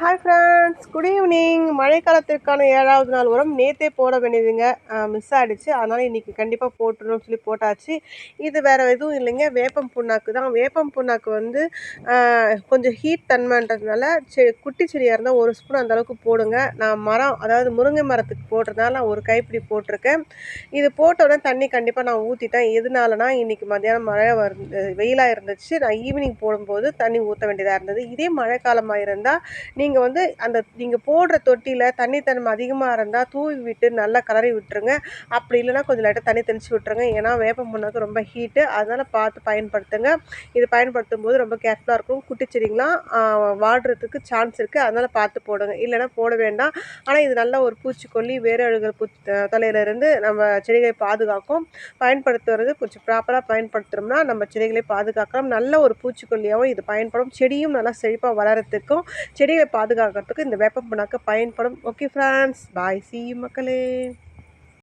Hi friends good evening மழைக்காலத்திற்கான ஏழாவது நாள் உரம் நேற்றே போட வேண்டியதுங்க. மிஸ் ஆகிடுச்சு அதனால் இன்றைக்கி கண்டிப்பாக போட்டுருன்னு சொல்லி போட்டாச்சு. இது வேறு எதுவும் இல்லைங்க. வேப்பம் புண்ணாக்கு தான். வேப்பம் புண்ணாக்கு வந்து கொஞ்சம் ஹீட் தன்மைன்றதுனால செ குட்டி செடியாக இருந்தால் ஒரு ஸ்பூன் அந்தளவுக்கு போடுங்க. நான் மரம் அதாவது முருங்கை மரத்துக்கு போடுறதுனால நான் ஒரு கைப்பிடி போட்டிருக்கேன். இது போட்ட உடனே தண்ணி கண்டிப்பாக நான் ஊற்றிட்டேன் எதனாலனா இன்றைக்கி மத்தியானம் மழை வந்து வெயிலாக இருந்துச்சு. நான் ஈவினிங் போடும்போது தண்ணி ஊற்ற வேண்டியதாக இருந்தது. இதே மழைக்காலமாக இருந்தால் நீங்கள் வந்து அந்த நீங்கள் போடுற தொட்டியில் தண்ணி தன்மை அதிகமாக இருந்தால் தூவி விட்டு நல்லா கலரி விட்டுருங்க. அப்படி இல்லைன்னா கொஞ்சம் லைட்டாக தண்ணி தெளித்து விட்டுருங்க. ஏன்னா வேப்ப முன்னாக்கு ரொம்ப ஹீட்டு அதனால் பார்த்து பயன்படுத்துங்க. இது பயன்படுத்தும் போது ரொம்ப கேர்ஃபுல்லாக இருக்கும். குட்டி செடிங்களாம் வாடுறதுக்கு சான்ஸ் இருக்குது அதனால் பார்த்து போடுங்க. இல்லைன்னா போட வேண்டாம். ஆனால் இது நல்ல ஒரு பூச்சிக்கொல்லி வேறு அழுகல் பூ தலையிலேருந்து நம்ம செடிகளை பாதுகாக்கும். பயன்படுத்துறது கொஞ்சம் ப்ராப்பராக பயன்படுத்துகிறோம்னா நம்ம செடிகளை பாதுகாக்கலாம். நல்ல ஒரு பூச்சிக்கொல்லியாகவும் இது பயன்படும். செடியும் நல்லா செழிப்பாக வளரத்துக்கும் செடிகளை பாதுகாக்கிறதுக்கு இந்த வேப்பம் புண்ணாக்கு பயன்படும். ஓகே ஃப்ரெண்ட்ஸ் பாய் சி மக்களே.